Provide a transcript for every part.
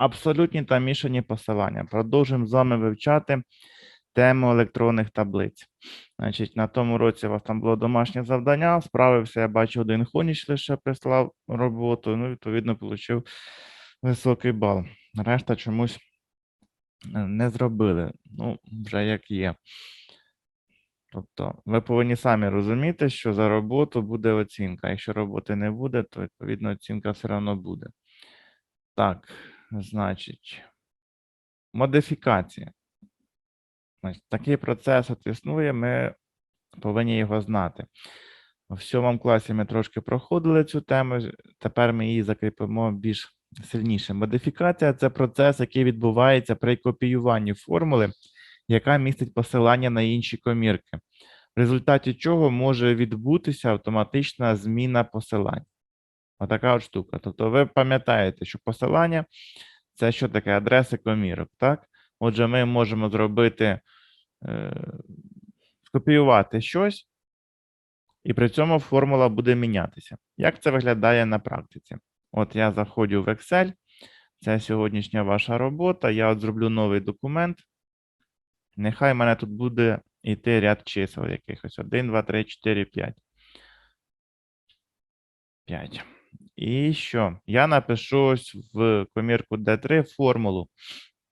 абсолютні та мішані посилання. Продовжуємо з вами вивчати тему електронних таблиць. Значить, на тому році у вас там було домашнє завдання. Справився, я бачу, один хоніч лише прислав роботу. Ну, відповідно, отримав високий бал. Решта чомусь е, не зробили. Ну, вже як є. Тобто, ви повинні самі розуміти, що за роботу буде оцінка. Якщо роботи не буде, то відповідно оцінка все одно буде. Так, значить, модифікація. Значить, такий процес от існує, ми повинні його знати. В сьомому класі ми трошки проходили цю тему, тепер ми її закріпимо більш сильніше. Модифікація це процес, який відбувається при копіюванні формули, яка містить посилання на інші комірки, в результаті чого може відбутися автоматична зміна посилань. Отака от штука. Тобто ви пам'ятаєте, що посилання це що таке адреси комірок, так? Отже, ми можемо зробити, е, скопіювати щось, і при цьому формула буде мінятися. Як це виглядає на практиці? От я заходжу в Excel, це сьогоднішня ваша робота. Я от зроблю новий документ. Нехай в мене тут буде йти ряд чисел якихось. 1, 2, 3, 4, 5. 5. І що? Я напишу ось в комірку D3 формулу.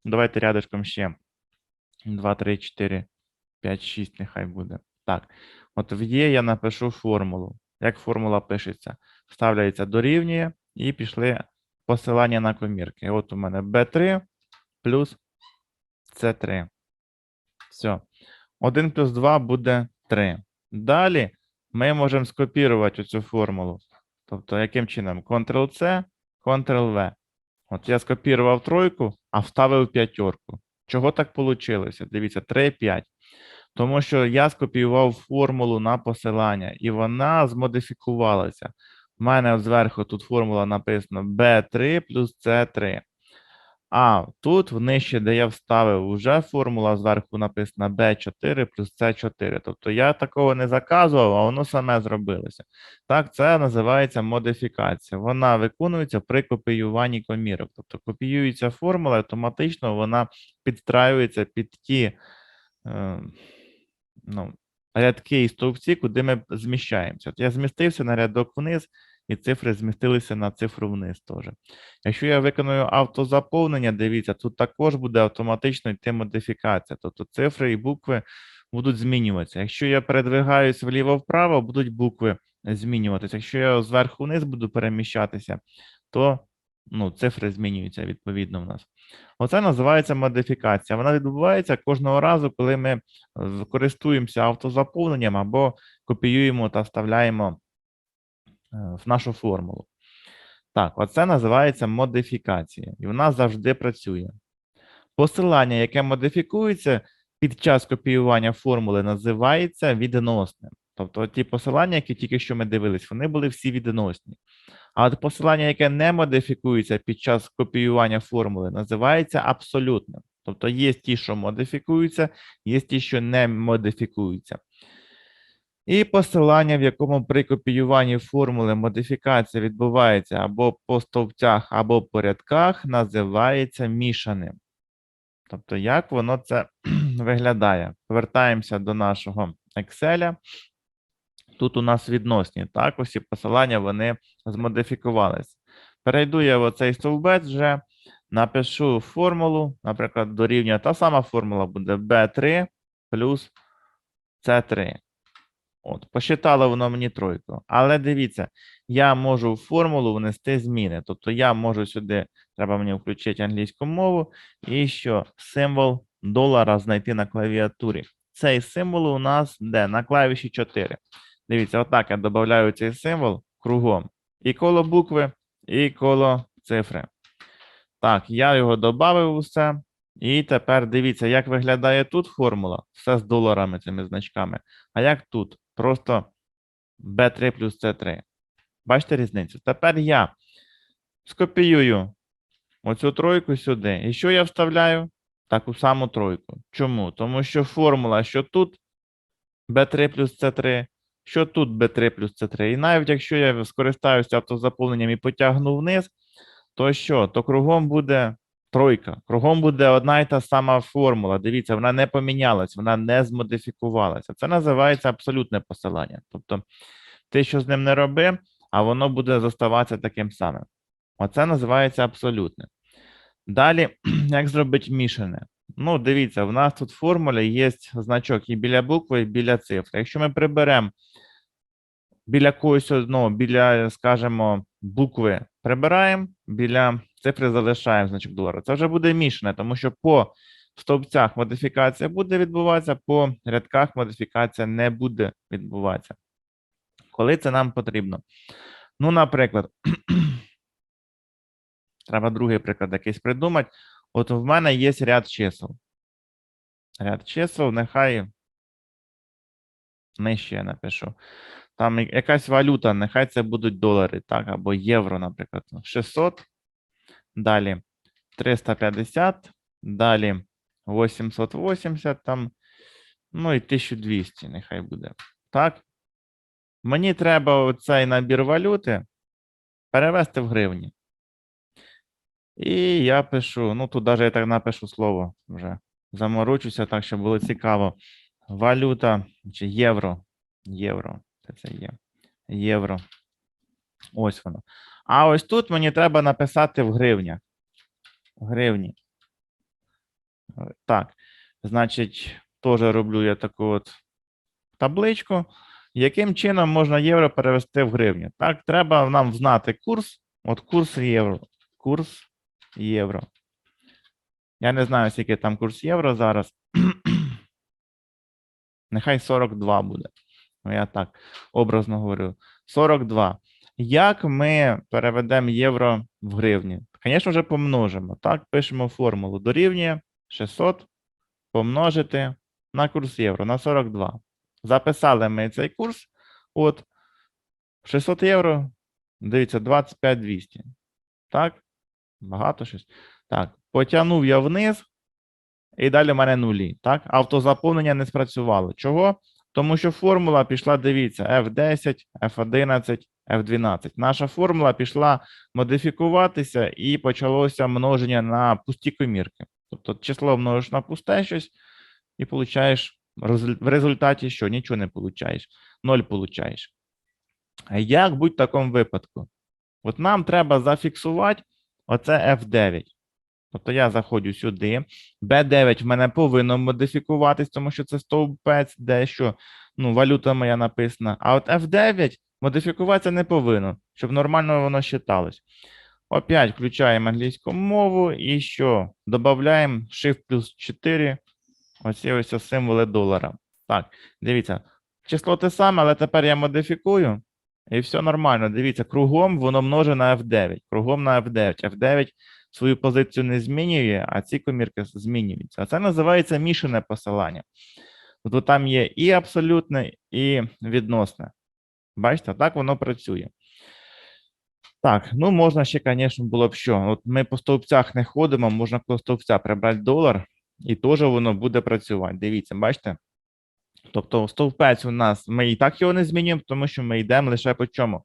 Давайте рядочком ще. 2, 3, 4, 5, 6 нехай буде. Так. От в Є я напишу формулу. Як формула пишеться? Вставляється дорівнює і пішли посилання на комірки. От у мене B3 плюс C3. Все. 1 плюс 2 буде 3. Далі ми можемо скопірувати цю формулу. Тобто, яким чином? Ctrl-C, Ctrl-V. От я скопірував тройку, а вставив п'ятерку. Чого так вийшло? Дивіться, 3, 5. Тому що я скопіював формулу на посилання, і вона змодифікувалася. У мене зверху тут формула написано B3 плюс C3. А тут нижче, де я вставив, вже формула зверху написана B4 плюс C4. Тобто я такого не заказував, а воно саме зробилося. Так, це називається модифікація. Вона виконується при копіюванні комірок. Тобто копіюється формула, автоматично вона підстраюється під ті е, ну, рядки і стовпці, куди ми зміщаємося. От я змістився на рядок вниз, і цифри змістилися на цифру вниз теж. Якщо я виконую автозаповнення, дивіться, тут також буде автоматично йти модифікація. Тобто цифри і букви будуть змінюватися. Якщо я передвигаюсь вліво-вправо, будуть букви змінюватися. Якщо я зверху вниз буду переміщатися, то ну, цифри змінюються відповідно в нас. Оце називається модифікація. Вона відбувається кожного разу, коли ми користуємося автозаповненням або копіюємо та вставляємо в нашу формулу. Так, оце називається модифікація, і вона завжди працює. Посилання, яке модифікується під час копіювання формули, називається відносним. Тобто ті посилання, які тільки що ми дивились, вони були всі відносні. А от посилання, яке не модифікується під час копіювання формули, називається абсолютним. Тобто є ті, що модифікуються, є ті, що не модифікуються. І посилання, в якому при копіюванні формули модифікація відбувається або по стовпцях, або по рядках, називається мішаним. Тобто, як воно це виглядає? Повертаємося до нашого Excel. Тут у нас відносні, так, усі посилання вони змодифікувалися. Перейду я в оцей стовбець вже, напишу формулу, наприклад, дорівнює та сама формула буде B3 плюс C3. От, посчитало воно мені тройку. Але дивіться, я можу в формулу внести зміни. Тобто я можу сюди, треба мені включити англійську мову, і що символ долара знайти на клавіатурі. Цей символ у нас де? На клавіші 4. Дивіться, отак я додаю цей символ кругом. І коло букви, і коло цифри. Так, я його додав усе. І тепер дивіться, як виглядає тут формула. Все з доларами, цими значками. А як тут? Просто B3 плюс C3. Бачите різницю? Тепер я скопіюю оцю тройку сюди. І що я вставляю? Таку саму тройку. Чому? Тому що формула, що тут B3 плюс C3, що тут B3 плюс C3. І навіть якщо я скористаюся автозаповненням і потягну вниз, то що? То кругом буде тройка. Кругом буде одна і та сама формула. Дивіться, вона не помінялась, вона не змодифікувалася. Це називається абсолютне посилання. Тобто, ти що з ним не роби, а воно буде зоставатися таким самим. Оце називається абсолютне. Далі, як зробити мішане? Ну, дивіться, в нас тут в формулі є значок і біля букви, і біля цифри. Якщо ми приберемо біля когось одного, біля, скажімо, букви прибираємо, біля цифри залишаємо значок долара. Це вже буде мішане, тому що по стовпцях модифікація буде відбуватися, по рядках модифікація не буде відбуватися. Коли це нам потрібно? Ну, наприклад, треба другий приклад якийсь придумати. От в мене є ряд чисел. Ряд чисел, нехай нижче я напишу. Там якась валюта, нехай це будуть долари, так, або євро, наприклад. 600, далі 350, далі 880 там, ну і 1200 нехай буде. Так? Мені треба цей набір валюти перевести в гривні. І я пишу, ну тут навіть я так напишу слово вже. Заморочуся так, щоб було цікаво. Валюта чи євро. Євро. Це це є. Євро. Ось воно. А ось тут мені треба написати в гривнях. Гривні. Е, Так. Значить, теж роблю я таку от табличку. Яким чином можна євро перевести в гривню? Так, треба нам знати курс. От курс євро. Курс євро. Я не знаю, скільки там курс євро зараз. Нехай 42 буде. Ну, я так образно говорю. 42. Як ми переведемо євро в гривні? Звісно вже помножимо. Так, пишемо формулу. Дорівнює 600 помножити на курс євро на 42. Записали ми цей курс. От 600 євро. Дивіться, 25 200. Так? Багато щось. Так, потягнув я вниз, і далі в мене нулі. Так, автозаповнення не спрацювало. Чого? Тому що формула пішла, дивіться, F10, F11, F12. Наша формула пішла модифікуватися і почалося множення на пусті комірки. Тобто число множиш на пусте щось і получаєш в результаті що? Нічого не получаєш. Ноль получаєш. Як будь в такому випадку? От нам треба зафіксувати оце F9. Тобто я заходжу сюди. B9 в мене повинно модифікуватись, тому що це стовпець, де що ну, валюта моя написана. А от F9 модифікуватися не повинно, щоб нормально воно считалось. Опять включаємо англійську мову і що? Додаємо Shift плюс 4. Оці ось символи долара. Так, дивіться. Число те саме, але тепер я модифікую. І все нормально. Дивіться, кругом воно множе на F9. Кругом на F9. F9 свою позицію не змінює, а ці комірки змінюються. А це називається мішане посилання. Тобто там є і абсолютне, і відносне. Бачите, так воно працює. Так, ну можна ще, звісно, було б що. От ми по стовпцях не ходимо, можна по стовпця прибрати долар, і теж воно буде працювати. Дивіться, бачите? Тобто стовпець у нас, ми і так його не змінюємо, тому що ми йдемо лише по чому?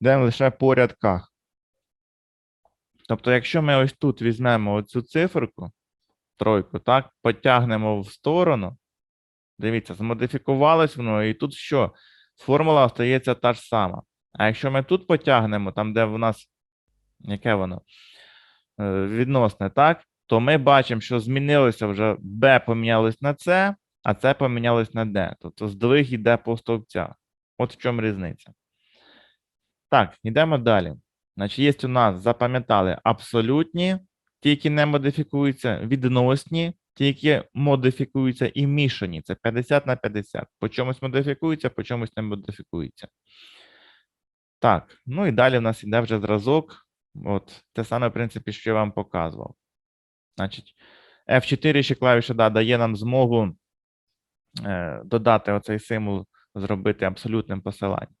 Йдемо лише по рядках. Тобто, якщо ми ось тут візьмемо оцю циферку, тройку, так, потягнемо в сторону, дивіться, змодифікувалось воно, і тут що? Формула остається та ж сама. А якщо ми тут потягнемо, там, де в нас, яке воно? Е, Відносне, так, то ми бачимо, що змінилося вже B помінялось на C, а C помінялось на D. Тобто здвиг йде по стовпцях. От в чому різниця. Так, йдемо далі. Значить, є у нас, запам'ятали, абсолютні, ті, які не модифікуються, відносні, ті, які модифікуються, і мішані. Це 50 на 50. По чомусь модифікуються, по чомусь не модифікуються. Так, ну і далі в нас йде вже зразок. От те саме, в принципі, що я вам показував. Значить, F4 ще клавіша да, дає нам змогу е, додати оцей символ, зробити абсолютним посиланням.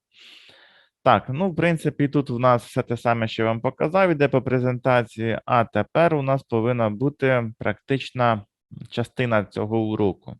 Так, ну, в принципі, тут у нас все те саме, що я вам показав, іде по презентації, а тепер у нас повинна бути практична частина цього уроку.